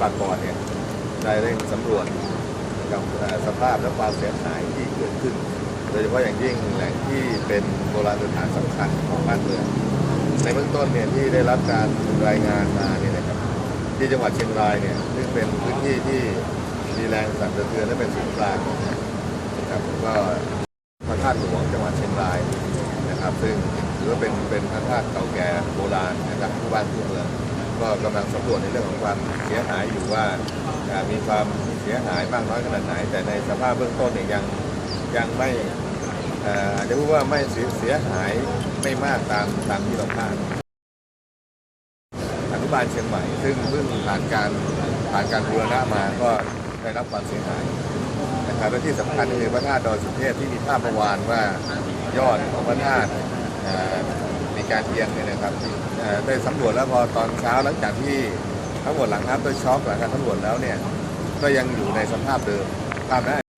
ปากรเนี่ยได้เร่งสำรวจกับสภาพและความเสียหายที่เกิดขึ้น โดยเฉพาะอย่างยิ่งแหล่งที่เป็นโบราณสถานสำคัญของบ้านเมืองในเบื้องต้นเนี่ยที่ได้รับการรายงานมาเนี่ยนะครับที่จังหวัดเชียงรายเนี่ยซึ่งเป็นพื้นที่ที่มีแรงสั่นสะเทือนและเป็นศูนย์กลางนะครับก็พระธาตุหลวงจังหวัดเชียงรายนะครับ ซึ่งถือว่าเป็นเป็นพระธาตุเก่าแก่โบราณนะครับทุกบ้านทุกเมือง ก็กำลังสำรวจในเรื่องของความเสียหายอยู่ว่ามีความเสียหายมากน้อยขนาดไหน แต่ในสภาพเบื้องต้นเนี่ยยังยังไม่อาจจะพูดว่าไม่เสียหายไม่มากตามตามที่เราคาดอนุบาลเชียงใหม่ ซึ่งเพิ่งผ่านการผ่านการบูรณะมาก็ได้รับความเสียหายนะครับและที่สำคัญคือพระธาตุดอยสุเทพที่มีภาพเมื่อวานว่ายอดของพระธาตุ การเอียงเนี่ยนะครับที่ได้สำรวจแล้วพอตอนเช้าหลังจากที่ทั้งหมดหลังน้ำโดยช็อปหลังการสำรวจแล้วเนี่ยก็ยังอยู่ในสภาพเดิมภาพนั้น